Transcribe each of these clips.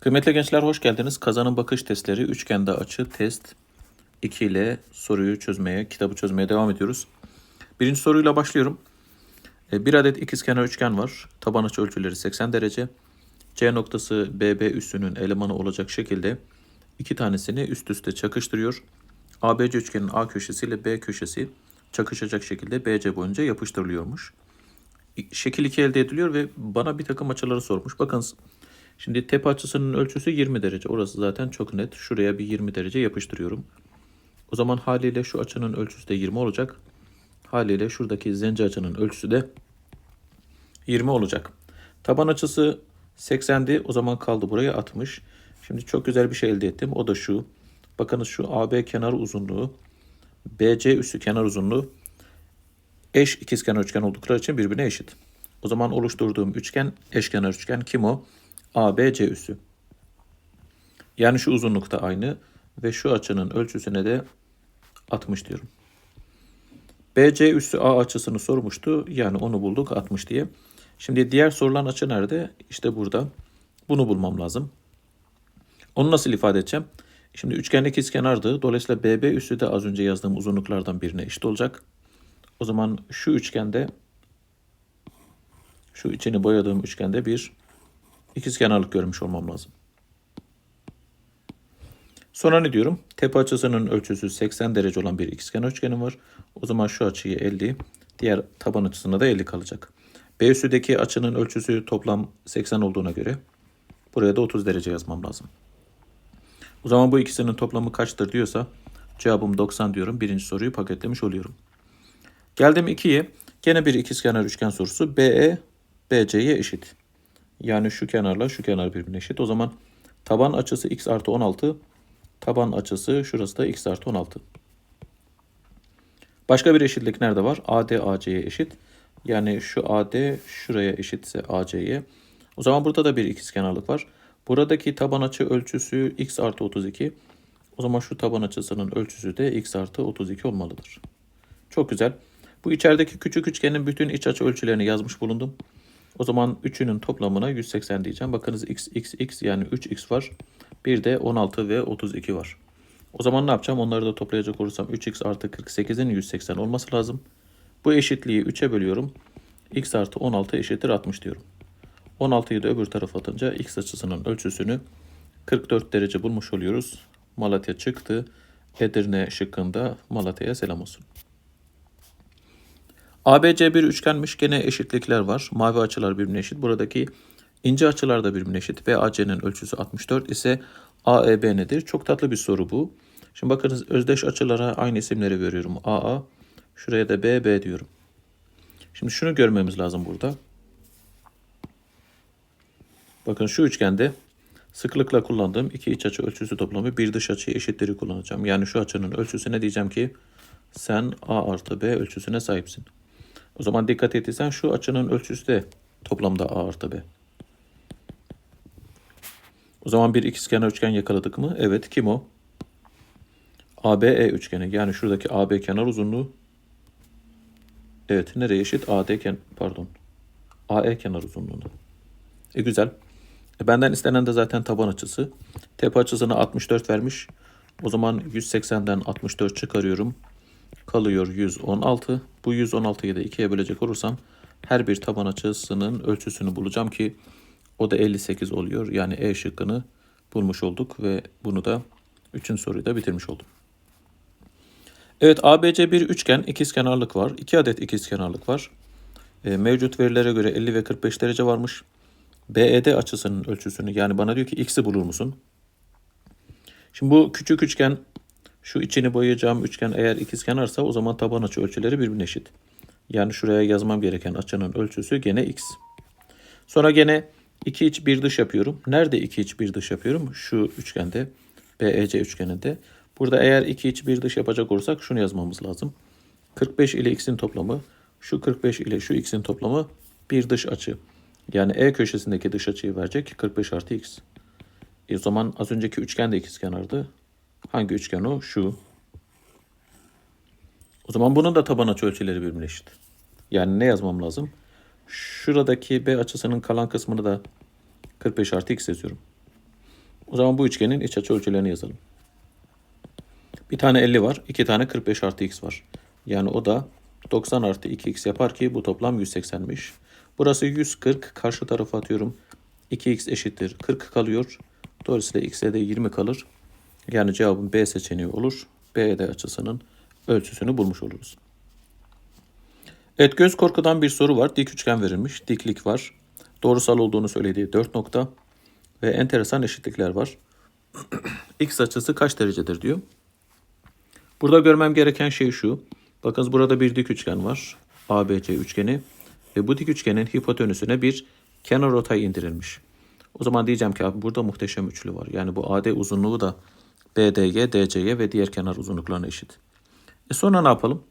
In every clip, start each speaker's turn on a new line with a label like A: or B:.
A: Kıymetli gençler hoş geldiniz. Kazanım bakış testleri üçgende açı test 2 ile soruyu çözmeye, kitabı çözmeye devam ediyoruz. Birinci soruyla başlıyorum. E, Bir adet ikizkenar üçgen var. Taban açı ölçüleri 80 derece. C noktası BB üssünün elemanı olacak şekilde iki tanesini üst üste çakıştırıyor. ABC üçgenin A köşesi ile B köşesi çakışacak şekilde BC boyunca yapıştırılıyormuş. Şekil 2 elde ediliyor ve bana bir takım açıları sormuş. Bakınız Şimdi tepe açısının ölçüsü 20 derece. Orası zaten çok net. Şuraya bir 20 derece yapıştırıyorum. O zaman haliyle şu açının ölçüsü de 20 olacak. Haliyle şuradaki zenci açının ölçüsü de 20 olacak. Taban açısı 80'di. O zaman kaldı buraya 60. Şimdi çok güzel bir şey elde ettim. O da şu. Bakınız şu AB kenar uzunluğu, BC üssü kenar uzunluğu eş ikizkenar üçgen oldukları için birbirine eşit. O zaman oluşturduğum üçgen eşkenar üçgen kim o? ABC üssü. Yani şu uzunlukta aynı ve şu açının ölçüsüne de 60 diyorum. BC üssü A açısını sormuştu. Yani onu bulduk 60 diye. Şimdi diğer sorulan açı nerede? İşte burada. Bunu bulmam lazım. Onu nasıl ifade edeceğim? Şimdi üçgen ikizkenardı. Dolayısıyla BB üssü de az önce yazdığım uzunluklardan birine eşit olacak. O zaman şu üçgende şu içini boyadığım üçgende bir ikizkenarlık görmüş olmam lazım. Sonra ne diyorum? Tepe açısının ölçüsü 80 derece olan bir ikizkenar üçgenim var. O zaman şu açıyı 50, diğer taban açısına da 50 kalacak. B üssüdeki açının ölçüsü toplam 80 olduğuna göre buraya da 30 derece yazmam lazım. O zaman bu ikisinin toplamı kaçtır diyorsa cevabım 90 diyorum. Birinci soruyu paketlemiş oluyorum. Geldim 2'ye. Gene bir ikizkenar üçgen sorusu. BE BC'ye eşit. Yani şu kenarla şu kenar birbirine eşit. O zaman taban açısı x artı 16. Taban açısı şurası da x artı 16. Başka bir eşitlik nerede var? AD AC'ye eşit. Yani şu AD şuraya eşitse AC'ye. O zaman burada da bir ikizkenarlık var. Buradaki taban açı ölçüsü x artı 32. O zaman şu taban açısının ölçüsü de x artı 32 olmalıdır. Çok güzel. Bu içerideki küçük üçgenin bütün iç açı ölçülerini yazmış bulundum. O zaman üçünün toplamına 180 diyeceğim. Bakınız x, x, x yani 3x var. Bir de 16 ve 32 var. O zaman ne yapacağım? Onları da toplayacak olursam 3x artı 48'in 180 olması lazım. Bu eşitliği 3'e bölüyorum. x artı 16 eşittir 60 diyorum. 16'yı da öbür tarafa atınca x açısının ölçüsünü 44 derece bulmuş oluyoruz. Malatya çıktı. Edirne şıkkında Malatya'ya selam olsun. ABC bir üçgenmiş. Gene eşitlikler var. Mavi açılar birbirine eşit. Buradaki ince açılar da birbirine eşit. BAC'nin ölçüsü 64 ise AEB nedir? Çok tatlı bir soru bu. Şimdi bakınız özdeş açılara aynı isimleri veriyorum. AA. Şuraya da BB diyorum. Şimdi şunu görmemiz lazım burada. Bakın şu üçgende sıklıkla kullandığım iki iç açı ölçüsü toplamı bir dış açı eşitleri kullanacağım. Yani şu açının ölçüsüne diyeceğim ki sen A artı B ölçüsüne sahipsin. O zaman dikkat ettiysen şu açının ölçüsü de toplamda A artı B. O zaman bir ikizkenar üçgen yakaladık mı? Evet. Kim o? ABE üçgeni. Yani şuradaki AB kenar uzunluğu. Evet. Nereye eşit? AD ken pardon. AE kenar uzunluğuna. E güzel. E benden istenen de zaten taban açısı. Tepe açısını 64 vermiş. O zaman 180'den 64 çıkarıyorum. Kalıyor 116. Bu 116'yı da 2'ye bölecek olursam her bir taban açısının ölçüsünü bulacağım ki o da 58 oluyor. Yani E şıkkını bulmuş olduk ve bunu da 3. soruyu da bitirmiş oldum. Evet ABC bir üçgen ikizkenarlık var. 2 adet ikizkenarlık var. E, mevcut verilere göre 50 ve 45 derece varmış. BED açısının ölçüsünü yani bana diyor ki x'i bulur musun? Şimdi bu küçük üçgen şu içini boyayacağım üçgen eğer ikizkenarsa o zaman taban açı ölçüleri birbirine eşit. Yani şuraya yazmam gereken açının ölçüsü gene x. Sonra gene iki iç bir dış yapıyorum. Nerede iki iç bir dış yapıyorum? Şu üçgende BEC üçgeninde. Burada eğer iki iç bir dış yapacak olursak şunu yazmamız lazım. 45 ile x'in toplamı şu 45 ile şu x'in toplamı bir dış açı. Yani E köşesindeki dış açıyı verecek 45 artı x. E o zaman az önceki üçgen de ikizkenardı. Hangi üçgen o? Şu. O zaman bunun da taban açı ölçüleri birbirine eşit. Yani ne yazmam lazım? Şuradaki B açısının kalan kısmını da 45 artı x yazıyorum. O zaman bu üçgenin iç açı ölçülerini yazalım. Bir tane 50 var. iki tane 45 artı x var. Yani o da 90 artı 2x yapar ki bu toplam 180'miş. Burası 140. Karşı tarafa atıyorum. 2x eşittir 40 kalıyor. Dolayısıyla x'e de 20 kalır. Yani cevabın B seçeneği olur. BD açısının ölçüsünü bulmuş oluruz. Evet göz korkudan bir soru var. Dik üçgen verilmiş. Diklik var. Doğrusal olduğunu söylediği 4 nokta. Ve enteresan eşitlikler var. X açısı kaç derecedir diyor. Burada görmem gereken şey şu. Bakınız burada bir dik üçgen var. ABC üçgeni. Ve bu dik üçgenin hipotenüsüne bir kenar ortay indirilmiş. O zaman diyeceğim ki abi burada muhteşem üçlü var. Yani bu AD uzunluğu da BDG, DC'ye ve diğer kenar uzunluklarına eşit. E sonra ne yapalım?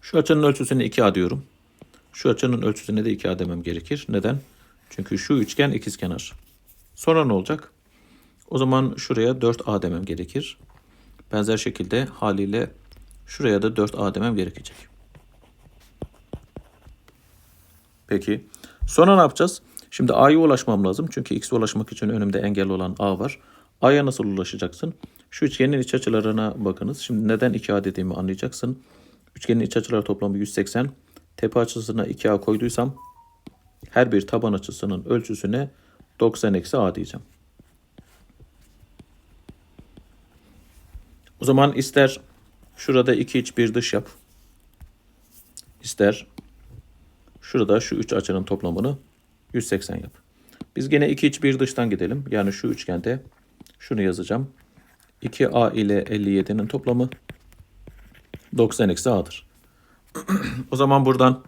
A: Şu açının ölçüsüne 2A diyorum. Şu açının ölçüsüne de 2A demem gerekir. Neden? Çünkü şu üçgen ikizkenar. Sonra ne olacak? O zaman şuraya 4A demem gerekir. Benzer şekilde haliyle şuraya da 4A demem gerekecek. Peki. Sonra ne yapacağız? Şimdi A'ya ulaşmam lazım. Çünkü X'e ulaşmak için önümde engel olan A var. A'ya nasıl ulaşacaksın? Şu üçgenin iç açılarına bakınız. Şimdi neden 2A dediğimi anlayacaksın. Üçgenin iç açıları toplamı 180. Tepe açısına 2A koyduysam her bir taban açısının ölçüsüne 90 eksi A diyeceğim. O zaman ister şurada 2 iç bir dış yap. İster şurada şu üç açının toplamını 180 yap. Biz gene 2 iç bir dıştan gidelim. Yani şu üçgende şunu yazacağım. 2A ile 57'nin toplamı 90 eksi A'dır. o zaman buradan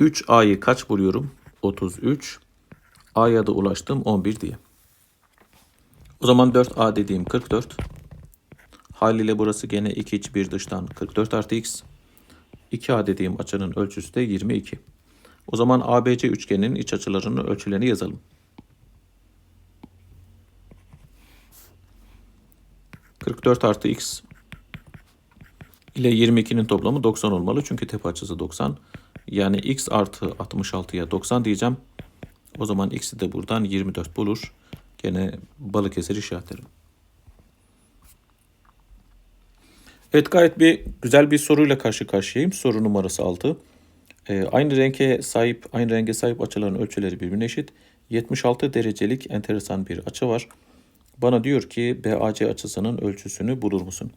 A: 3A'yı kaç buluyorum? 33. A'ya da ulaştım 11 diye. O zaman 4A dediğim 44. Haliyle burası gene 2 iç bir dıştan 44 artı x. 2A dediğim açının ölçüsü de 22. O zaman ABC üçgeninin iç açılarının ölçülerini yazalım. ...44 artı x ile 22'nin toplamı 90 olmalı. Çünkü tepe açısı 90. Yani x artı 66'ya 90 diyeceğim. O zaman x'i de buradan 24 bulur. Gene Balıkesir işaretlerim. Evet gayet bir güzel bir soruyla karşı karşıyayım. Soru numarası 6. Ee, aynı renge sahip aynı renge sahip açıların ölçüleri birbirine eşit. 76 derecelik enteresan bir açı var. Bana diyor ki BAC açısının ölçüsünü bulur musun?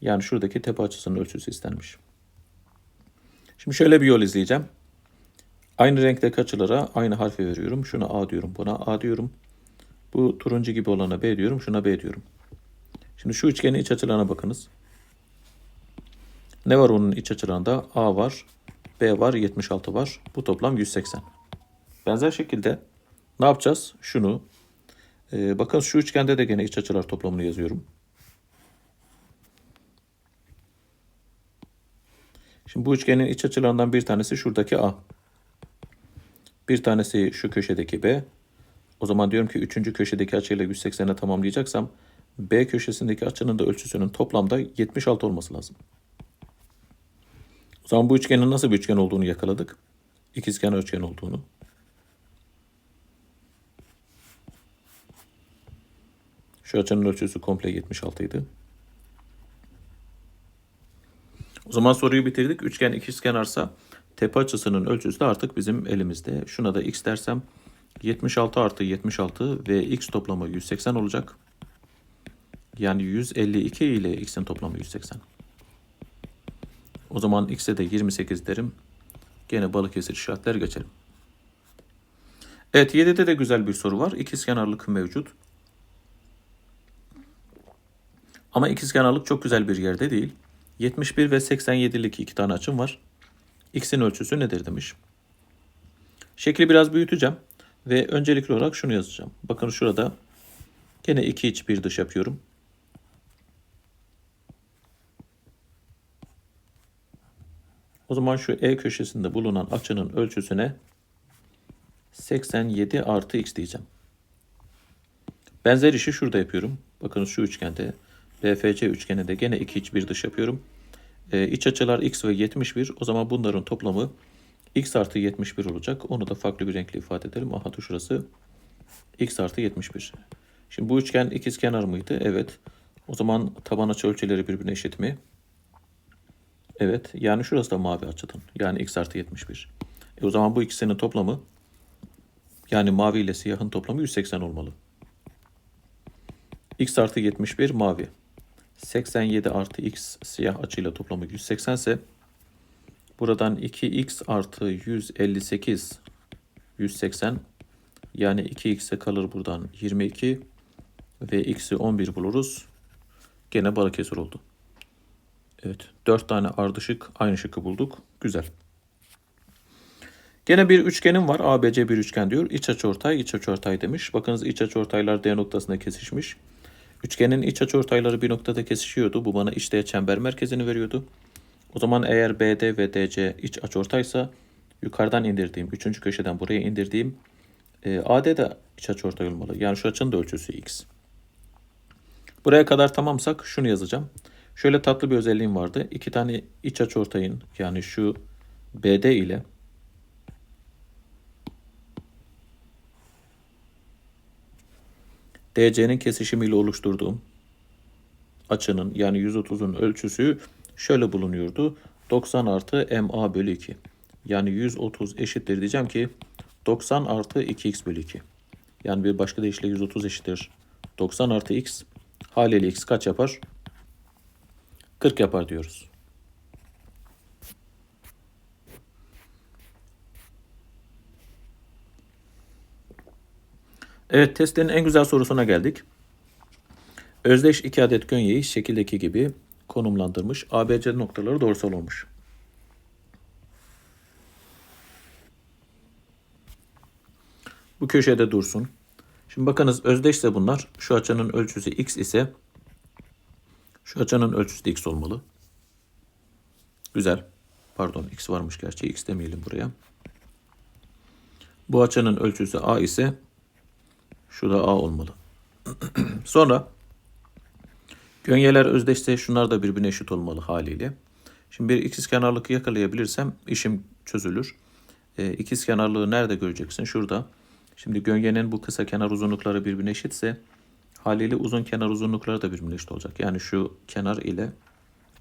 A: Yani şuradaki tepe açısının ölçüsü istenmiş. Şimdi şöyle bir yol izleyeceğim. Aynı renkteki açılara aynı harfi veriyorum. Şuna A diyorum, buna A diyorum. Bu turuncu gibi olana B diyorum, şuna B diyorum. Şimdi şu üçgenin iç açılarına bakınız. Ne var onun iç açılarında? A var, B var, 76 var. Bu toplam 180. Benzer şekilde ne yapacağız? Şunu. Ee, bakın şu üçgende de gene iç açılar toplamını yazıyorum. Şimdi bu üçgenin iç açılarından bir tanesi şuradaki A. Bir tanesi şu köşedeki B. O zaman diyorum ki üçüncü köşedeki açıyla 180'e tamamlayacaksam B köşesindeki açının da ölçüsünün toplamda 76 olması lazım. O zaman bu üçgenin nasıl bir üçgen olduğunu yakaladık. İkizkenar üçgen olduğunu. Şu açının ölçüsü komple 76 idi. O zaman soruyu bitirdik. Üçgen ikizkenarsa tepe açısının ölçüsü de artık bizim elimizde. Şuna da x dersem 76 artı 76 ve x toplamı 180 olacak. Yani 152 ile x'in toplamı 180. O zaman x'e de 28 derim. Gene Balıkesir işaretler geçelim. Evet 7'de de güzel bir soru var. İkizkenarlık mevcut. Ama ikizkenarlık çok güzel bir yerde değil. 71 ve 87'lik iki tane açım var. X'in ölçüsü nedir demiş. Şekli biraz büyüteceğim. Ve öncelikli olarak şunu yazacağım. Bakın şurada gene iki iç bir dış yapıyorum. O zaman şu E köşesinde bulunan açının ölçüsüne 87 artı x diyeceğim. Benzer işi şurada yapıyorum. Bakın şu üçgende BFC üçgeninde gene iki iç bir dış yapıyorum. Ee, iç açılar x ve 71. O zaman bunların toplamı x artı 71 olacak. Onu da farklı bir renkle ifade edelim. Aha şurası x artı 71. Şimdi bu üçgen ikizkenar mıydı? Evet. O zaman taban açı ölçüleri birbirine eşit mi? Evet. Yani şurası da mavi açıdan. Yani x artı 71. E o zaman bu ikisinin toplamı yani mavi ile siyahın toplamı 180 olmalı. x artı 71 mavi. 87 artı x siyah açıyla toplamı 180 ise buradan 2x artı 158 180 yani 2x'e kalır buradan 22 ve x'i 11 buluruz. Gene Balıkesir oldu. Evet 4 tane ardışık aynı şıkkı bulduk. Güzel. Gene bir üçgenim var. ABC bir üçgen diyor. İç açıortay, iç açıortay demiş. Bakınız iç açıortaylar D noktasında kesişmiş. Üçgenin iç açıortayları bir noktada kesişiyordu. Bu bana içte çember merkezini veriyordu. O zaman eğer BD ve DC iç açıortaysa yukarıdan indirdiğim, üçüncü köşeden buraya indirdiğim e, AD de iç açıortay olmalı. Yani şu açının da ölçüsü x. Buraya kadar tamamsak şunu yazacağım. Şöyle tatlı bir özelliğim vardı. İki tane iç açıortayın yani şu BD ile DC'nin kesişimiyle oluşturduğum açının yani 130'un ölçüsü şöyle bulunuyordu. 90 artı MA bölü 2. Yani 130 eşittir diyeceğim ki 90 artı 2x bölü 2. Yani bir başka deyişle 130 eşittir. 90 artı x haliyle x kaç yapar? 40 yapar diyoruz. Evet testin en güzel sorusuna geldik. Özdeş iki adet gönyeyi şekildeki gibi konumlandırmış. ABC noktaları doğrusal olmuş. Bu köşede dursun. Şimdi bakınız özdeşse bunlar. Şu açının ölçüsü x ise şu açının ölçüsü de x olmalı. Güzel. Pardon x varmış gerçi. x demeyelim buraya. Bu açının ölçüsü a ise şu da a olmalı. Sonra gönyeler özdeşse şunlar da birbirine eşit olmalı haliyle. Şimdi bir ikizkenarlık yakalayabilirsem işim çözülür. E, ikizkenarlığı nerede göreceksin? Şurada. Şimdi göngenin bu kısa kenar uzunlukları birbirine eşitse haliyle uzun kenar uzunlukları da birbirine eşit olacak. Yani şu kenar ile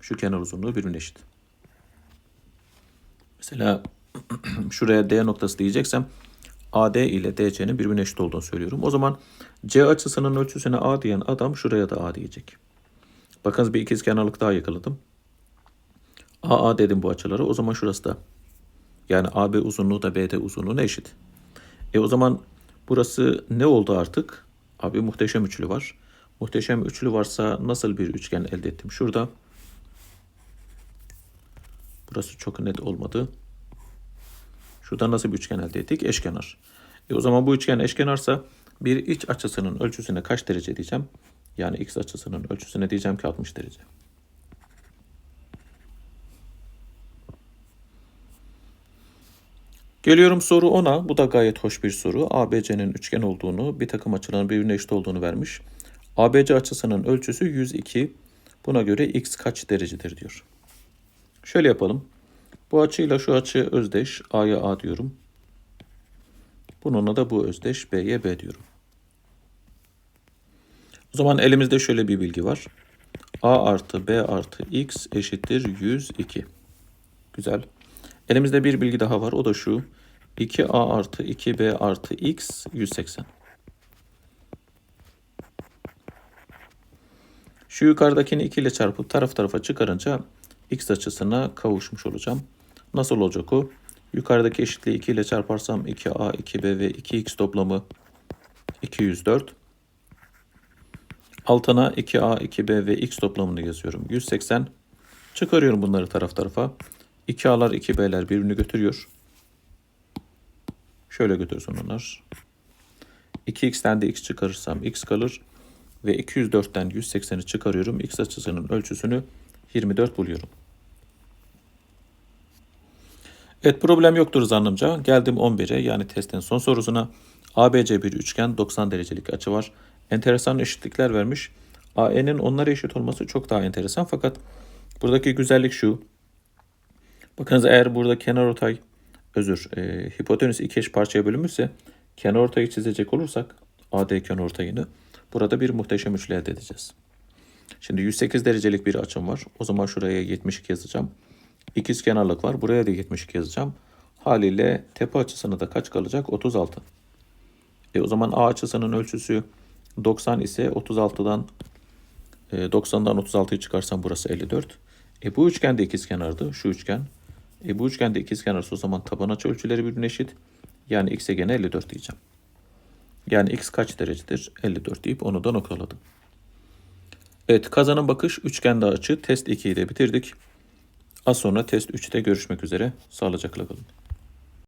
A: şu kenar uzunluğu birbirine eşit. Mesela şuraya D noktası diyeceksem AD ile DC'nin birbirine eşit olduğunu söylüyorum. O zaman C açısının ölçüsüne A diyen adam şuraya da A diyecek. Bakınız bir ikizkenarlık daha yakaladım. AA dedim bu açıları. O zaman şurası da yani AB uzunluğu da BD uzunluğuna eşit. E o zaman burası ne oldu artık? Abi muhteşem üçlü var. Muhteşem üçlü varsa nasıl bir üçgen elde ettim? Şurada. Burası çok net olmadı. Şurada nasıl bir üçgen elde ettik? Eşkenar. E o zaman bu üçgen eşkenarsa bir iç açısının ölçüsüne kaç derece diyeceğim? Yani x açısının ölçüsüne diyeceğim ki 60 derece. Geliyorum soru 10'a. Bu da gayet hoş bir soru. ABC'nin üçgen olduğunu, bir takım açıların birbirine eşit olduğunu vermiş. ABC açısının ölçüsü 102. Buna göre x kaç derecedir diyor. Şöyle yapalım. Bu açıyla şu açı özdeş. A'ya A diyorum. Bununla da bu özdeş. B'ye B diyorum. O zaman elimizde şöyle bir bilgi var. A artı B artı X eşittir 102. Güzel. Elimizde bir bilgi daha var. O da şu. 2A artı 2B artı X 180. Şu yukarıdakini 2 ile çarpıp taraf tarafa çıkarınca X açısına kavuşmuş olacağım. Nasıl olacak o? Yukarıdaki eşitliği 2 ile çarparsam 2A, 2B ve 2X toplamı 204. Altına 2A, 2B ve X toplamını yazıyorum. 180. Çıkarıyorum bunları taraf tarafa. 2A'lar 2B'ler birbirini götürüyor. Şöyle götürsün onlar. 2x'ten de x çıkarırsam x kalır. Ve 204'ten 180'i çıkarıyorum. X açısının ölçüsünü 24 buluyorum. Evet problem yoktur zannımca. Geldim 11'e yani testin son sorusuna. ABC bir üçgen 90 derecelik açı var. Enteresan eşitlikler vermiş. AE'nin onlara eşit olması çok daha enteresan fakat buradaki güzellik şu. Bakınız eğer burada kenar ortay özür e, hipotenüs iki eş parçaya bölünmüşse kenar ortayı çizecek olursak AD kenar ortayını Burada bir muhteşem üçlü elde edeceğiz. Şimdi 108 derecelik bir açım var. O zaman şuraya 72 yazacağım. İkiz kenarlık var. Buraya da 72 yazacağım. Haliyle tepe açısını da kaç kalacak? 36. E o zaman A açısının ölçüsü 90 ise 36'dan e, 90'dan 36'yı çıkarsam burası 54. E bu üçgen de ikizkenardı. Şu üçgen. E bu üçgen de ikizkenarsa o zaman taban açı ölçüleri birbirine eşit. Yani x'e gene 54 diyeceğim. Yani x kaç derecedir? 54 deyip onu da noktaladım. Evet kazanın bakış üçgende açı test 2'yi de bitirdik. Az sonra test 3'te görüşmek üzere. Sağlıcakla kalın.